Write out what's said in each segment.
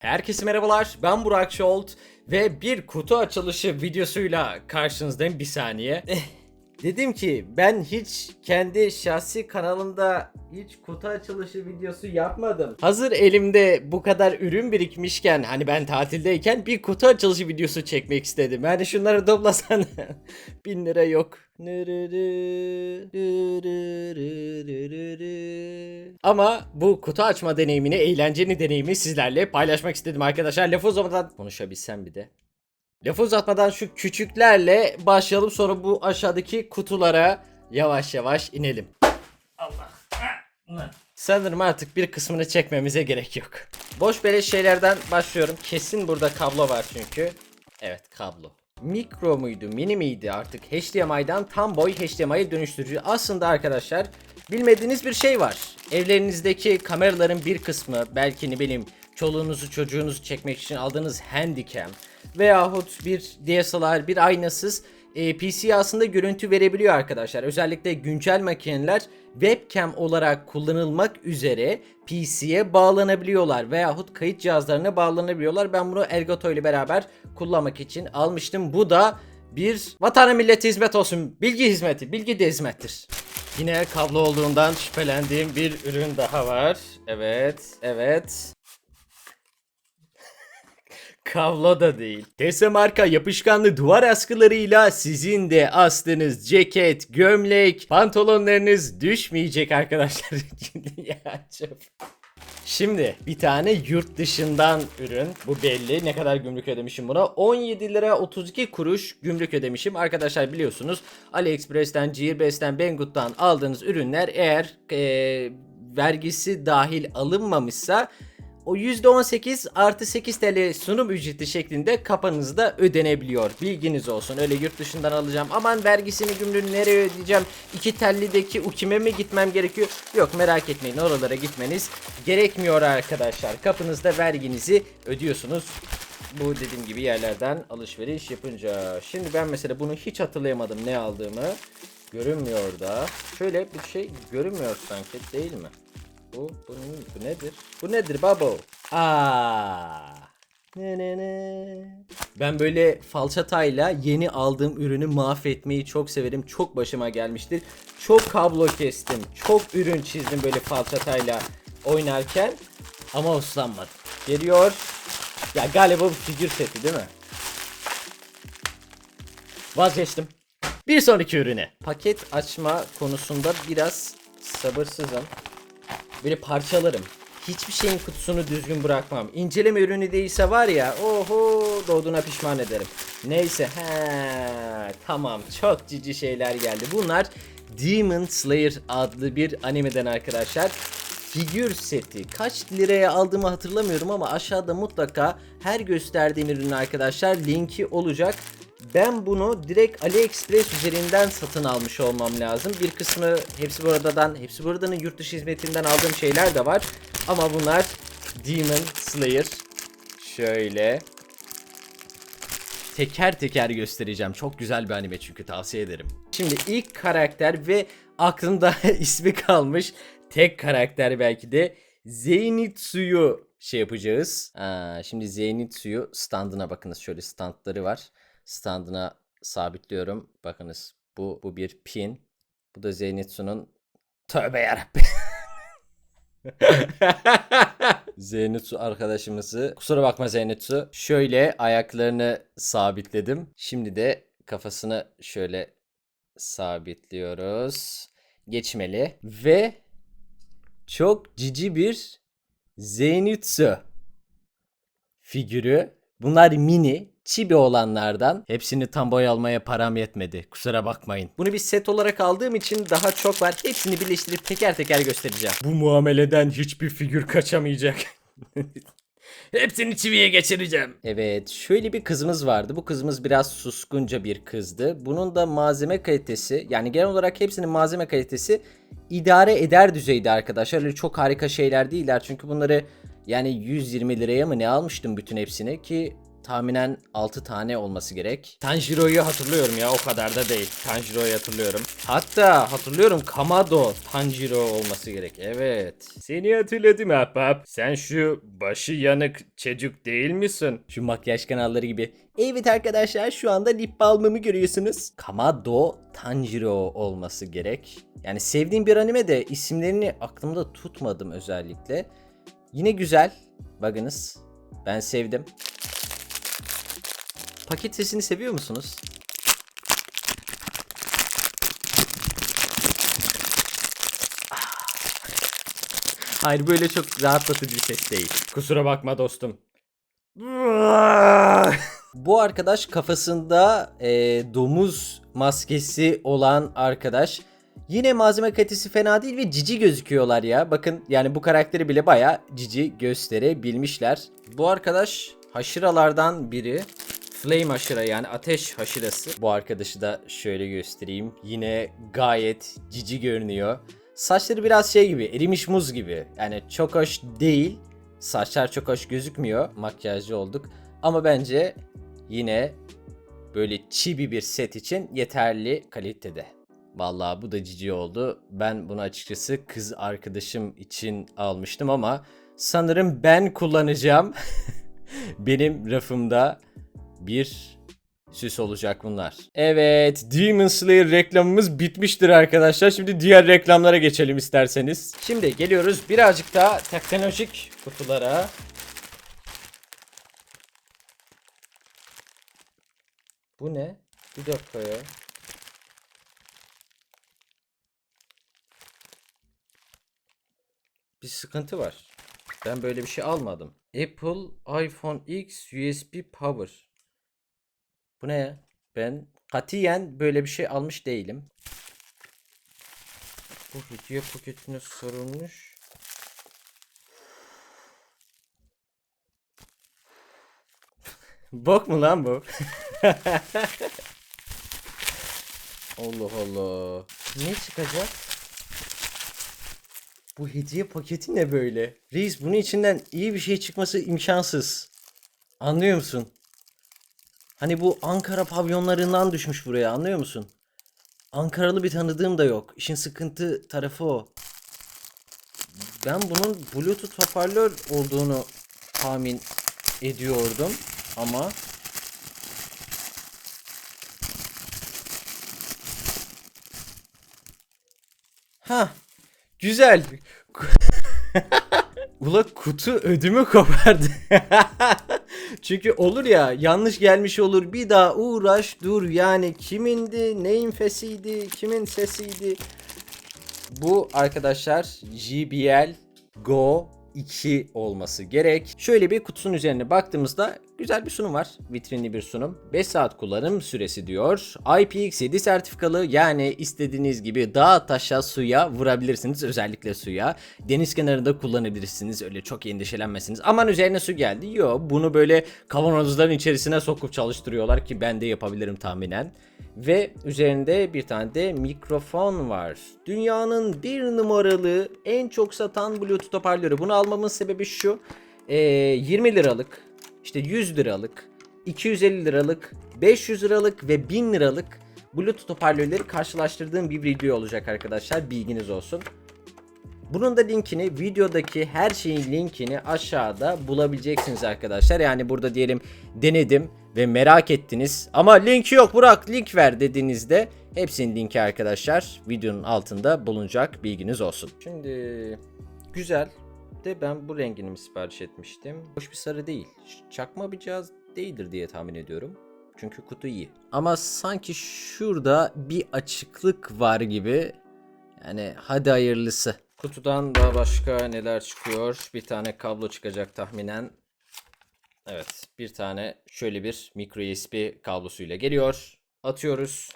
Herkese merhabalar. Ben Burak Şolt ve bir kutu açılışı videosuyla karşınızdayım bir saniye. Dedim ki ben hiç kendi şahsi kanalımda hiç kutu açılışı videosu yapmadım. Hazır elimde bu kadar ürün birikmişken hani ben tatildeyken bir kutu açılışı videosu çekmek istedim. Yani şunları toplasan bin lira yok. Ama bu kutu açma deneyimini, eğlenceli deneyimi sizlerle paylaşmak istedim arkadaşlar. Lafı uzatmadan konuşabilsem bir de. Lafı uzatmadan şu küçüklerle başlayalım sonra bu aşağıdaki kutulara yavaş yavaş inelim. Allah. Sanırım artık bir kısmını çekmemize gerek yok. Boş beleş şeylerden başlıyorum. Kesin burada kablo var çünkü. Evet kablo. Mikro muydu, mini miydi artık HDMI'dan tam boy HDMI'ye dönüştürücü. Aslında arkadaşlar bilmediğiniz bir şey var. Evlerinizdeki kameraların bir kısmı belki ne bileyim çoluğunuzu çocuğunuzu çekmek için aldığınız handycam veyahut bir DSLR bir aynasız e, PC aslında görüntü verebiliyor arkadaşlar. Özellikle güncel makineler webcam olarak kullanılmak üzere PC'ye bağlanabiliyorlar veyahut kayıt cihazlarına bağlanabiliyorlar. Ben bunu Elgato ile beraber kullanmak için almıştım. Bu da bir vatana millete hizmet olsun. Bilgi hizmeti, bilgi de hizmettir. Yine kablo olduğundan şüphelendiğim bir ürün daha var. Evet, evet. Kablo da değil. Tesa marka yapışkanlı duvar askılarıyla sizin de astığınız ceket, gömlek, pantolonlarınız düşmeyecek arkadaşlar. Şimdi bir tane yurt dışından ürün. Bu belli. Ne kadar gümrük ödemişim buna? 17 lira 32 kuruş gümrük ödemişim. Arkadaşlar biliyorsunuz AliExpress'ten, Gearbest'ten, Banggood'dan aldığınız ürünler eğer eee, vergisi dahil alınmamışsa o %18 artı 8 TL sunum ücreti şeklinde kapanızda ödenebiliyor. Bilginiz olsun. Öyle yurt dışından alacağım. Aman vergisini gümrüğünü nereye ödeyeceğim? İki tellideki ukime mi gitmem gerekiyor? Yok merak etmeyin oralara gitmeniz gerekmiyor arkadaşlar. Kapınızda verginizi ödüyorsunuz. Bu dediğim gibi yerlerden alışveriş yapınca. Şimdi ben mesela bunu hiç hatırlayamadım ne aldığımı. Görünmüyor da. Şöyle bir şey görünmüyor sanki değil mi? Bu, bu, bu nedir? Bu nedir babo? Aa. Ne ne ne. Ben böyle falçatayla yeni aldığım ürünü mahvetmeyi çok severim. Çok başıma gelmiştir. Çok kablo kestim. Çok ürün çizdim böyle falçatayla oynarken. Ama uslanmadım. Geliyor. Ya galiba bu figür seti değil mi? Vazgeçtim. Bir sonraki ürüne. Paket açma konusunda biraz sabırsızım. Böyle parçalarım. Hiçbir şeyin kutusunu düzgün bırakmam. İnceleme ürünü değilse var ya oho doğduğuna pişman ederim. Neyse he tamam çok cici şeyler geldi. Bunlar Demon Slayer adlı bir animeden arkadaşlar. Figür seti. Kaç liraya aldığımı hatırlamıyorum ama aşağıda mutlaka her gösterdiğim ürünün arkadaşlar linki olacak. Ben bunu direkt AliExpress üzerinden satın almış olmam lazım. Bir kısmı hepsi buradan, hepsi buradanın yurt dışı hizmetinden aldığım şeyler de var. Ama bunlar Demon Slayer. Şöyle teker teker göstereceğim. Çok güzel bir anime çünkü tavsiye ederim. Şimdi ilk karakter ve aklımda ismi kalmış tek karakter belki de Zenitsu'yu şey yapacağız. Aa, şimdi Zenitsu'yu standına bakınız. Şöyle standları var. Standına sabitliyorum. Bakınız bu bu bir pin. Bu da Zenitsu'nun tövbe yarabbim. Zenitsu arkadaşımızı kusura bakma Zenitsu. Şöyle ayaklarını sabitledim. Şimdi de kafasını şöyle sabitliyoruz. Geçmeli ve çok cici bir Zenitsu figürü. Bunlar mini, çibi olanlardan. Hepsini tam boy almaya param yetmedi. Kusura bakmayın. Bunu bir set olarak aldığım için daha çok var. Hepsini birleştirip teker teker göstereceğim. Bu muameleden hiçbir figür kaçamayacak. Hepsini çiviye geçireceğim. Evet şöyle bir kızımız vardı. Bu kızımız biraz suskunca bir kızdı. Bunun da malzeme kalitesi yani genel olarak hepsinin malzeme kalitesi idare eder düzeyde arkadaşlar. Öyle çok harika şeyler değiller. Çünkü bunları yani 120 liraya mı ne almıştım bütün hepsini ki tahminen 6 tane olması gerek. Tanjiro'yu hatırlıyorum ya o kadar da değil. Tanjiro'yu hatırlıyorum. Hatta hatırlıyorum Kamado Tanjiro olması gerek. Evet. Seni hatırladım ahbap. Sen şu başı yanık çocuk değil misin? Şu makyaj kanalları gibi. Evet arkadaşlar şu anda lip balmımı görüyorsunuz. Kamado Tanjiro olması gerek. Yani sevdiğim bir anime de isimlerini aklımda tutmadım özellikle. Yine güzel. Bakınız. Ben sevdim. Paket sesini seviyor musunuz? Hayır böyle çok rahatlatıcı bir ses değil. Kusura bakma dostum. Bu arkadaş kafasında e, domuz maskesi olan arkadaş. Yine malzeme kalitesi fena değil ve cici gözüküyorlar ya. Bakın yani bu karakteri bile baya cici gösterebilmişler. Bu arkadaş haşıralardan biri. Flame haşıra yani ateş haşırası. Bu arkadaşı da şöyle göstereyim. Yine gayet cici görünüyor. Saçları biraz şey gibi erimiş muz gibi. Yani çok hoş değil. Saçlar çok hoş gözükmüyor. Makyajcı olduk. Ama bence yine böyle çibi bir set için yeterli kalitede. Vallahi bu da cici oldu. Ben bunu açıkçası kız arkadaşım için almıştım ama sanırım ben kullanacağım. Benim rafımda bir süs olacak bunlar. Evet, Demon Slayer reklamımız bitmiştir arkadaşlar. Şimdi diğer reklamlara geçelim isterseniz. Şimdi geliyoruz birazcık daha teknolojik kutulara. Bu ne? Bir dakika ya. Bir sıkıntı var. Ben böyle bir şey almadım. Apple iPhone X USB Power. Bu ne ya? Ben katiyen böyle bir şey almış değilim. Bu hediye paketine sarılmış. Bok mu lan bu? Allah Allah. Ne çıkacak? Bu hediye paketi ne böyle? Reis bunun içinden iyi bir şey çıkması imkansız. Anlıyor musun? Hani bu Ankara pavyonlarından düşmüş buraya anlıyor musun? Ankaralı bir tanıdığım da yok. İşin sıkıntı tarafı o. Ben bunun Bluetooth hoparlör olduğunu tahmin ediyordum ama Ha, güzel. Ula kutu ödümü kopardı. Çünkü olur ya yanlış gelmiş olur bir daha uğraş dur yani kimindi neyin fesiydi kimin sesiydi. Bu arkadaşlar JBL Go 2 olması gerek. Şöyle bir kutusunun üzerine baktığımızda güzel bir sunum var. Vitrinli bir sunum. 5 saat kullanım süresi diyor. IPX7 sertifikalı yani istediğiniz gibi dağa taşa suya vurabilirsiniz. Özellikle suya. Deniz kenarında kullanabilirsiniz. Öyle çok endişelenmezsiniz. Aman üzerine su geldi. Yo bunu böyle kavanozların içerisine sokup çalıştırıyorlar ki ben de yapabilirim tahminen. Ve üzerinde bir tane de mikrofon var. Dünyanın bir numaralı en çok satan Bluetooth hoparlörü. Bunu almamın sebebi şu. Ee, 20 liralık, işte 100 liralık, 250 liralık, 500 liralık ve 1000 liralık Bluetooth hoparlörleri karşılaştırdığım bir video olacak arkadaşlar. Bilginiz olsun. Bunun da linkini videodaki her şeyin linkini aşağıda bulabileceksiniz arkadaşlar. Yani burada diyelim denedim ve merak ettiniz ama linki yok Burak link ver dediğinizde hepsinin linki arkadaşlar videonun altında bulunacak bilginiz olsun. Şimdi güzel de ben bu rengini mi sipariş etmiştim. Hoş bir sarı değil. Çakma bir cihaz değildir diye tahmin ediyorum. Çünkü kutu iyi. Ama sanki şurada bir açıklık var gibi. Yani hadi hayırlısı. Kutudan daha başka neler çıkıyor? Bir tane kablo çıkacak tahminen. Evet, bir tane şöyle bir micro USB kablosuyla geliyor. Atıyoruz.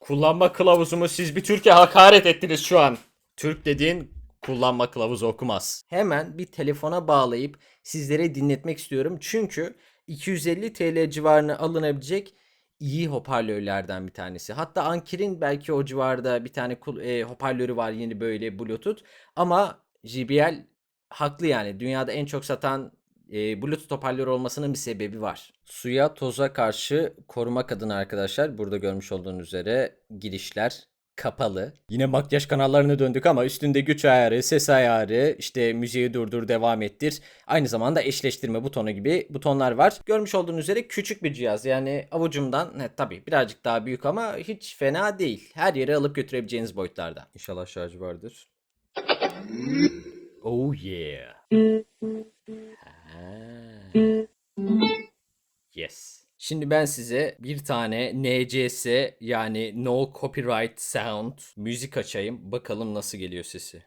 Kullanma kılavuzumu siz bir Türkiye hakaret ettiniz şu an. Türk dediğin kullanma kılavuzu okumaz. Hemen bir telefona bağlayıp sizlere dinletmek istiyorum. Çünkü 250 TL civarına alınabilecek iyi hoparlörlerden bir tanesi. Hatta Ankir'in belki o civarda bir tane e, hoparlörü var yeni böyle Bluetooth. Ama JBL haklı yani. Dünyada en çok satan e, Bluetooth hoparlörü olmasının bir sebebi var. Suya, toza karşı korumak adına arkadaşlar burada görmüş olduğunuz üzere girişler kapalı. Yine makyaj kanallarına döndük ama üstünde güç ayarı, ses ayarı, işte müziği durdur, devam ettir. Aynı zamanda eşleştirme butonu gibi butonlar var. Görmüş olduğunuz üzere küçük bir cihaz. Yani avucumdan ne tabii birazcık daha büyük ama hiç fena değil. Her yere alıp götürebileceğiniz boyutlarda. İnşallah şarjı vardır. Oh yeah. Ha. Yes. Şimdi ben size bir tane NCS yani No Copyright Sound müzik açayım. Bakalım nasıl geliyor sesi.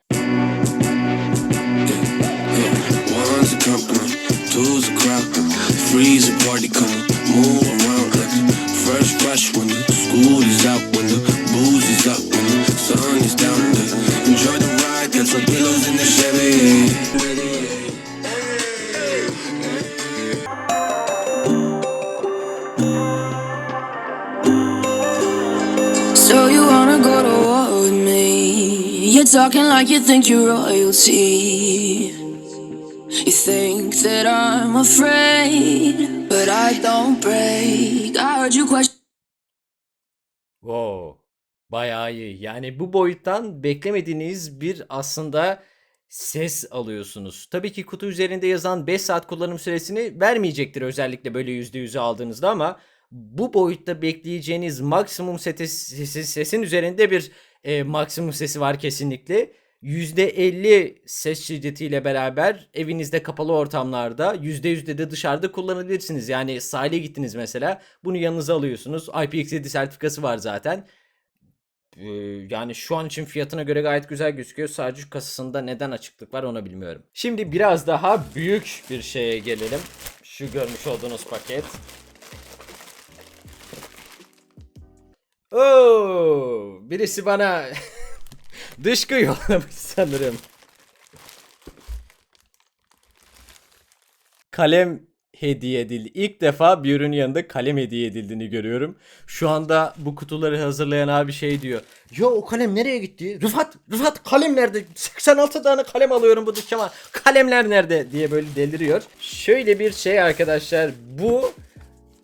Fresh. Talking like you think you're royalty. You think that I'm afraid, but I don't break. I heard you question. Wow. Bayağı iyi. Yani bu boyuttan beklemediğiniz bir aslında ses alıyorsunuz. Tabii ki kutu üzerinde yazan 5 saat kullanım süresini vermeyecektir özellikle böyle %100'ü aldığınızda ama bu boyutta bekleyeceğiniz maksimum sesi, sesin üzerinde bir e, maksimum sesi var kesinlikle. %50 ses şiddetiyle beraber evinizde kapalı ortamlarda %100'de de dışarıda kullanabilirsiniz. Yani sahile gittiniz mesela bunu yanınıza alıyorsunuz. IPX7 sertifikası var zaten. Ee, yani şu an için fiyatına göre gayet güzel gözüküyor. Sadece şu kasasında neden açıklık var onu bilmiyorum. Şimdi biraz daha büyük bir şeye gelelim. Şu görmüş olduğunuz paket. Oo, birisi bana dışkı yollamış sanırım. Kalem hediye edildi. İlk defa bir ürünün yanında kalem hediye edildiğini görüyorum. Şu anda bu kutuları hazırlayan abi şey diyor. Ya o kalem nereye gitti? Rıfat, Rıfat kalem nerede? 86 tane kalem alıyorum bu dükkana. Kalemler nerede? diye böyle deliriyor. Şöyle bir şey arkadaşlar. Bu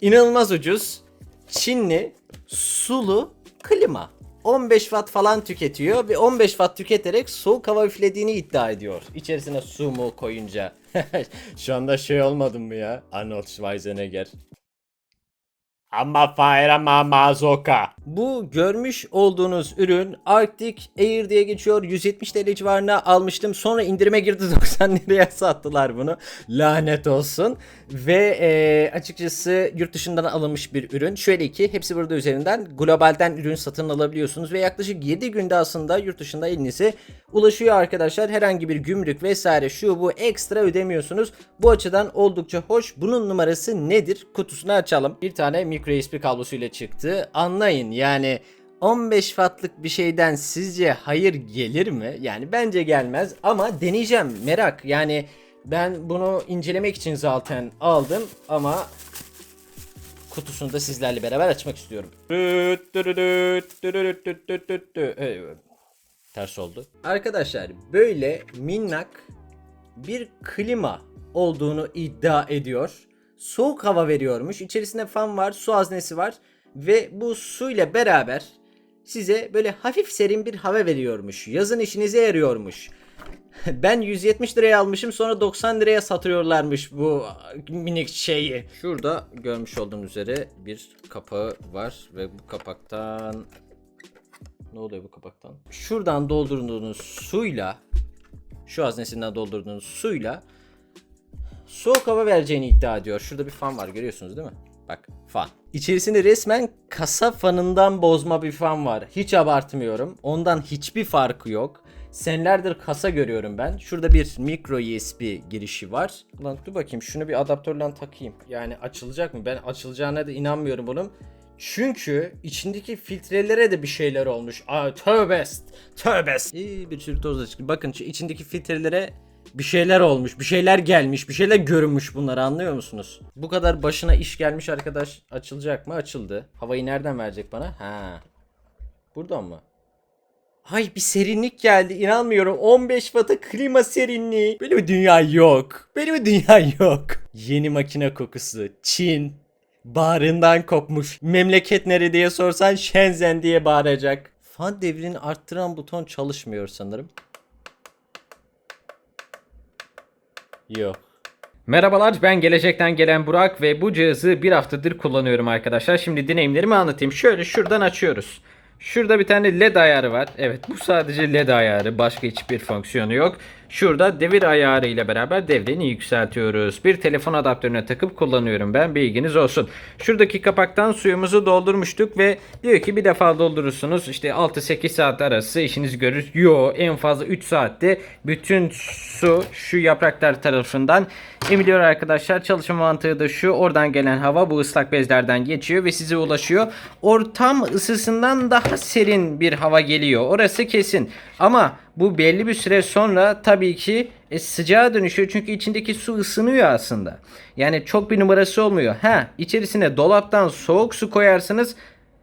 inanılmaz ucuz. Çinli sulu klima. 15 watt falan tüketiyor ve 15 watt tüketerek soğuk hava üflediğini iddia ediyor. İçerisine su mu koyunca. Şu anda şey olmadım mı ya? Arnold Schwarzenegger. Ama fire ama mazoka. Bu görmüş olduğunuz ürün Arctic Air diye geçiyor. 170 TL civarına almıştım. Sonra indirime girdi 90 liraya sattılar bunu. Lanet olsun. Ve e, açıkçası yurt dışından alınmış bir ürün. Şöyle ki hepsi burada üzerinden globalden ürün satın alabiliyorsunuz. Ve yaklaşık 7 günde aslında yurt dışında elinize ulaşıyor arkadaşlar. Herhangi bir gümrük vesaire şu bu ekstra ödemiyorsunuz. Bu açıdan oldukça hoş. Bunun numarası nedir? Kutusunu açalım. Bir tane micro USB kablosuyla çıktı. Anlayın yani 15 wattlık bir şeyden sizce hayır gelir mi? Yani bence gelmez ama deneyeceğim merak. Yani ben bunu incelemek için zaten aldım ama kutusunu da sizlerle beraber açmak istiyorum. Ters oldu. Arkadaşlar böyle minnak bir klima olduğunu iddia ediyor. Soğuk hava veriyormuş. İçerisinde fan var, su haznesi var ve bu suyla beraber size böyle hafif serin bir hava veriyormuş. Yazın işinize yarıyormuş. Ben 170 liraya almışım sonra 90 liraya satıyorlarmış bu minik şeyi. Şurada görmüş olduğunuz üzere bir kapağı var ve bu kapaktan ne oluyor bu kapaktan? Şuradan doldurduğunuz suyla şu haznesinden doldurduğunuz suyla soğuk hava vereceğini iddia ediyor. Şurada bir fan var görüyorsunuz değil mi? Bak fan. İçerisinde resmen kasa fanından bozma bir fan var. Hiç abartmıyorum. Ondan hiçbir farkı yok. Senelerdir kasa görüyorum ben. Şurada bir micro USB girişi var. Lan dur bakayım şunu bir adaptörle takayım. Yani açılacak mı? Ben açılacağına da inanmıyorum bunun. Çünkü içindeki filtrelere de bir şeyler olmuş. Aa tövbest. Tövbest. İyi bir sürü toz da çıktı. Bakın içindeki filtrelere bir şeyler olmuş, bir şeyler gelmiş, bir şeyler görünmüş bunları anlıyor musunuz? Bu kadar başına iş gelmiş arkadaş açılacak mı? Açıldı. Havayı nereden verecek bana? Ha. Buradan mı? Hay bir serinlik geldi inanmıyorum 15 Watt'a klima serinliği. Böyle bir dünya yok. Böyle bir dünya yok. Yeni makine kokusu. Çin. Bağrından kopmuş. Memleket nere diye sorsan Shenzhen diye bağıracak. Fan devrini arttıran buton çalışmıyor sanırım. Yok. Merhabalar ben gelecekten gelen Burak ve bu cihazı bir haftadır kullanıyorum arkadaşlar. Şimdi deneyimlerimi anlatayım. Şöyle şuradan açıyoruz. Şurada bir tane led ayarı var. Evet bu sadece led ayarı. Başka hiçbir fonksiyonu yok. Şurada devir ayarı ile beraber devreni yükseltiyoruz. Bir telefon adaptörüne takıp kullanıyorum ben. Bilginiz olsun. Şuradaki kapaktan suyumuzu doldurmuştuk ve diyor ki bir defa doldurursunuz. İşte 6-8 saat arası işiniz görür. Yo en fazla 3 saatte bütün su şu yapraklar tarafından emiliyor arkadaşlar. Çalışma mantığı da şu. Oradan gelen hava bu ıslak bezlerden geçiyor ve size ulaşıyor. Ortam ısısından daha serin bir hava geliyor. Orası kesin. Ama bu belli bir süre sonra tabii ki e, sıcağa dönüşüyor. Çünkü içindeki su ısınıyor aslında. Yani çok bir numarası olmuyor. Ha içerisine dolaptan soğuk su koyarsınız.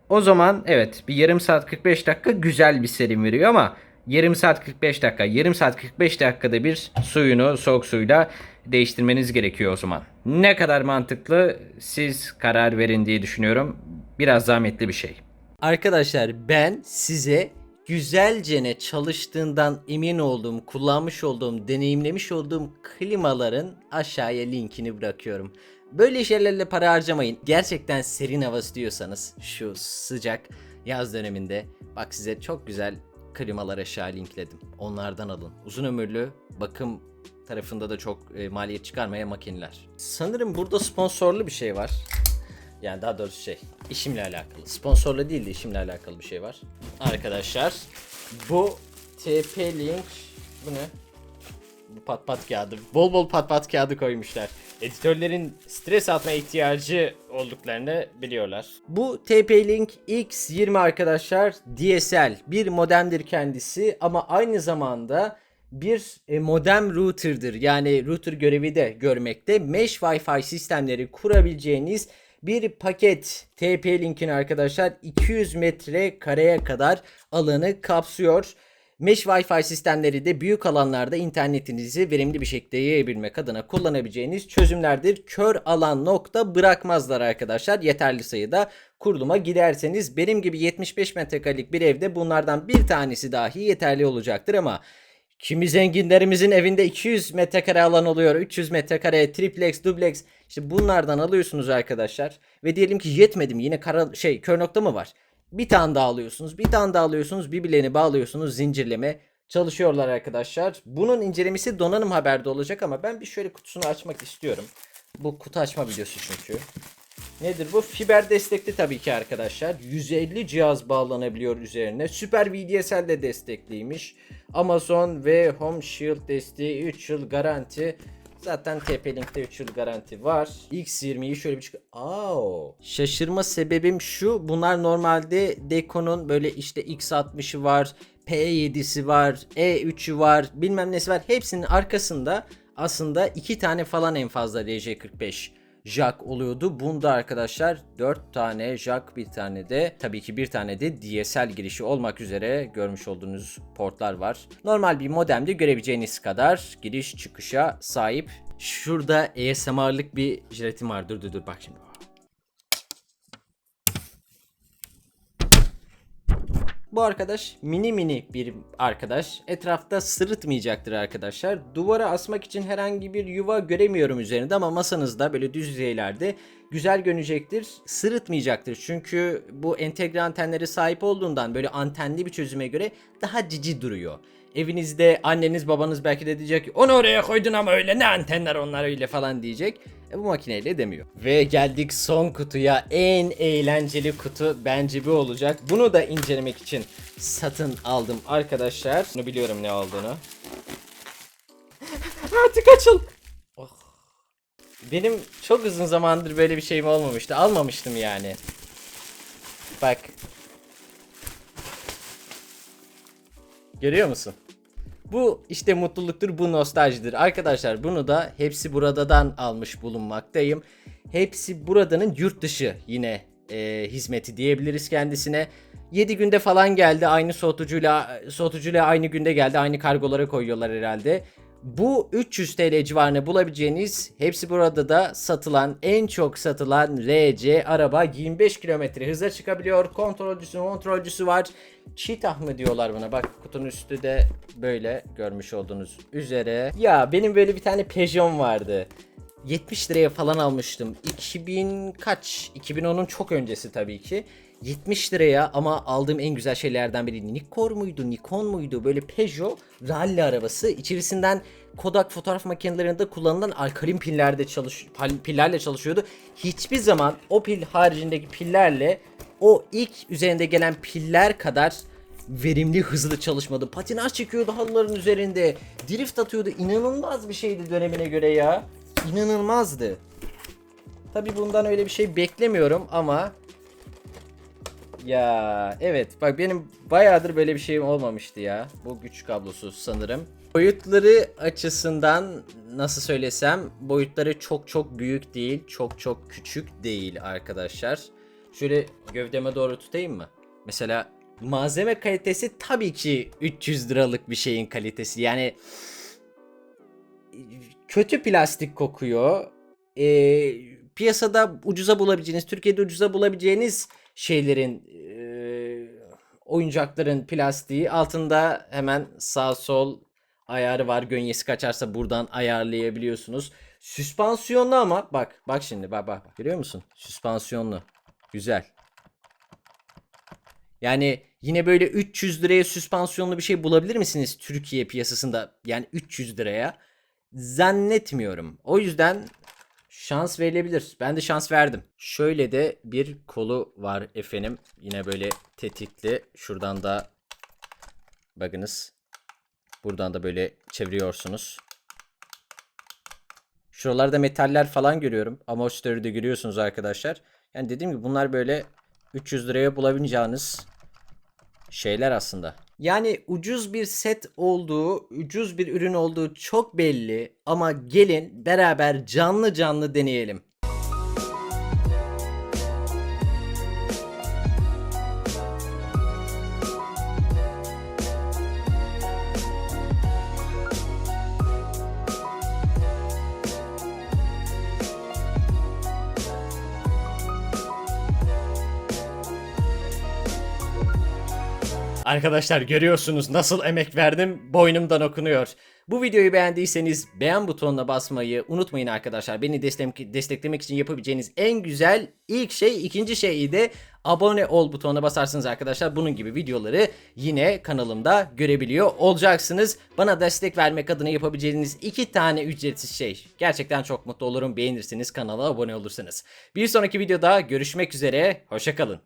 O zaman evet bir yarım saat 45 dakika güzel bir serim veriyor ama yarım saat 45 dakika, yarım saat 45 dakikada bir suyunu soğuk suyla değiştirmeniz gerekiyor o zaman. Ne kadar mantıklı siz karar verin diye düşünüyorum. Biraz zahmetli bir şey. Arkadaşlar ben size güzelcene çalıştığından emin olduğum, kullanmış olduğum, deneyimlemiş olduğum klimaların aşağıya linkini bırakıyorum. Böyle şeylerle para harcamayın. Gerçekten serin hava istiyorsanız şu sıcak yaz döneminde bak size çok güzel klimalar aşağı linkledim. Onlardan alın. Uzun ömürlü bakım tarafında da çok e, maliyet çıkarmaya makineler. Sanırım burada sponsorlu bir şey var. Yani daha doğrusu şey işimle alakalı. Sponsorla değil de işimle alakalı bir şey var. Arkadaşlar bu TP Link bu ne? Bu pat pat kağıdı. Bol bol pat pat kağıdı koymuşlar. Editörlerin stres atma ihtiyacı olduklarını biliyorlar. Bu TP-Link X20 arkadaşlar DSL bir modemdir kendisi ama aynı zamanda bir e, modem router'dır. Yani router görevi de görmekte. Mesh Wi-Fi sistemleri kurabileceğiniz bir paket TP-Link'in arkadaşlar 200 metre kareye kadar alanı kapsıyor. Mesh Wi-Fi sistemleri de büyük alanlarda internetinizi verimli bir şekilde yayabilmek adına kullanabileceğiniz çözümlerdir. Kör alan nokta bırakmazlar arkadaşlar. Yeterli sayıda kuruluma giderseniz benim gibi 75 metrekarelik bir evde bunlardan bir tanesi dahi yeterli olacaktır ama Kimi zenginlerimizin evinde 200 metrekare alan oluyor. 300 metrekare, triplex, duplex. İşte bunlardan alıyorsunuz arkadaşlar. Ve diyelim ki yetmedi mi? Yine kara, şey kör nokta mı var? Bir tane daha alıyorsunuz. Bir tane daha alıyorsunuz. Birbirlerini bağlıyorsunuz. Zincirleme çalışıyorlar arkadaşlar. Bunun incelemesi donanım haberde olacak ama ben bir şöyle kutusunu açmak istiyorum. Bu kutu açma videosu çünkü. Nedir bu? Fiber destekli tabii ki arkadaşlar. 150 cihaz bağlanabiliyor üzerine. Süper VDSL de destekliymiş. Amazon ve Home Shield desteği 3 yıl garanti. Zaten TP-Link'te 3 yıl garanti var. X20'yi şöyle bir çık... Aa, Şaşırma sebebim şu. Bunlar normalde Deco'nun böyle işte X60'ı var. P7'si var. E3'ü var. Bilmem nesi var. Hepsinin arkasında aslında iki tane falan en fazla RJ45 jack oluyordu. Bunda arkadaşlar 4 tane jack bir tane de tabii ki bir tane de DSL girişi olmak üzere görmüş olduğunuz portlar var. Normal bir modemde görebileceğiniz kadar giriş çıkışa sahip. Şurada ASMR'lık bir jiletim var. Dur dur dur bak şimdi. Bu arkadaş mini mini bir arkadaş. Etrafta sırıtmayacaktır arkadaşlar. Duvara asmak için herhangi bir yuva göremiyorum üzerinde ama masanızda böyle düz yüzeylerde güzel görünecektir. Sırıtmayacaktır. Çünkü bu entegre antenleri sahip olduğundan böyle antenli bir çözüme göre daha cici duruyor. Evinizde anneniz babanız belki de diyecek onu oraya koydun ama öyle ne antenler onlar öyle falan diyecek. E, bu makineyle demiyor. Ve geldik son kutuya. En eğlenceli kutu bence bu olacak. Bunu da incelemek için satın aldım arkadaşlar. Bunu biliyorum ne olduğunu. Artık açıl. Oh. Benim çok uzun zamandır böyle bir şeyim olmamıştı. Almamıştım yani. Bak. Görüyor musun? Bu işte mutluluktur, bu nostaljidir. Arkadaşlar bunu da hepsi buradadan almış bulunmaktayım. Hepsi buradanın yurt dışı yine e, hizmeti diyebiliriz kendisine. 7 günde falan geldi. Aynı soğutucuyla soğutucuyla aynı günde geldi. Aynı kargolara koyuyorlar herhalde. Bu 300 TL civarında bulabileceğiniz hepsi burada da satılan en çok satılan RC araba 25 km hıza çıkabiliyor. Kontrolcüsü kontrolcüsü var. Cheetah mı diyorlar buna bak kutunun üstü de böyle görmüş olduğunuz üzere. Ya benim böyle bir tane Peugeot'm vardı. 70 liraya falan almıştım. 2000 kaç? 2010'un çok öncesi tabii ki. 70 liraya ama aldığım en güzel şeylerden biri Nikkor muydu, Nikon muydu? Böyle Peugeot rally arabası. İçerisinden Kodak fotoğraf makinelerinde kullanılan alkalin pillerde çalış pillerle çalışıyordu. Hiçbir zaman o pil haricindeki pillerle o ilk üzerinde gelen piller kadar verimli hızlı çalışmadı. Patinaj çekiyordu halıların üzerinde. Drift atıyordu. İnanılmaz bir şeydi dönemine göre ya. İnanılmazdı. Tabi bundan öyle bir şey beklemiyorum ama ya evet bak benim bayağıdır böyle bir şeyim olmamıştı ya. Bu güç kablosu sanırım. Boyutları açısından nasıl söylesem boyutları çok çok büyük değil, çok çok küçük değil arkadaşlar. Şöyle gövdeme doğru tutayım mı? Mesela malzeme kalitesi tabii ki 300 liralık bir şeyin kalitesi. Yani kötü plastik kokuyor. Ee, piyasada ucuza bulabileceğiniz, Türkiye'de ucuza bulabileceğiniz şeylerin ee, oyuncakların plastiği altında hemen sağ sol ayarı var. Gönyesi kaçarsa buradan ayarlayabiliyorsunuz. Süspansiyonlu ama bak bak şimdi bak bak. bak. Görüyor musun? Süspansiyonlu. Güzel. Yani yine böyle 300 liraya süspansiyonlu bir şey bulabilir misiniz Türkiye piyasasında? Yani 300 liraya zannetmiyorum. O yüzden şans verilebilir. Ben de şans verdim. Şöyle de bir kolu var efendim. Yine böyle tetikli. Şuradan da bakınız. Buradan da böyle çeviriyorsunuz. Şuralarda metaller falan görüyorum. Amortisörü de görüyorsunuz arkadaşlar. Yani dediğim gibi bunlar böyle 300 liraya bulabileceğiniz şeyler aslında. Yani ucuz bir set olduğu, ucuz bir ürün olduğu çok belli ama gelin beraber canlı canlı deneyelim. Arkadaşlar görüyorsunuz nasıl emek verdim boynumdan okunuyor. Bu videoyu beğendiyseniz beğen butonuna basmayı unutmayın arkadaşlar. Beni destek desteklemek için yapabileceğiniz en güzel ilk şey ikinci şey de abone ol butonuna basarsınız arkadaşlar. Bunun gibi videoları yine kanalımda görebiliyor olacaksınız. Bana destek vermek adına yapabileceğiniz iki tane ücretsiz şey. Gerçekten çok mutlu olurum beğenirsiniz kanala abone olursanız. Bir sonraki videoda görüşmek üzere. Hoşçakalın.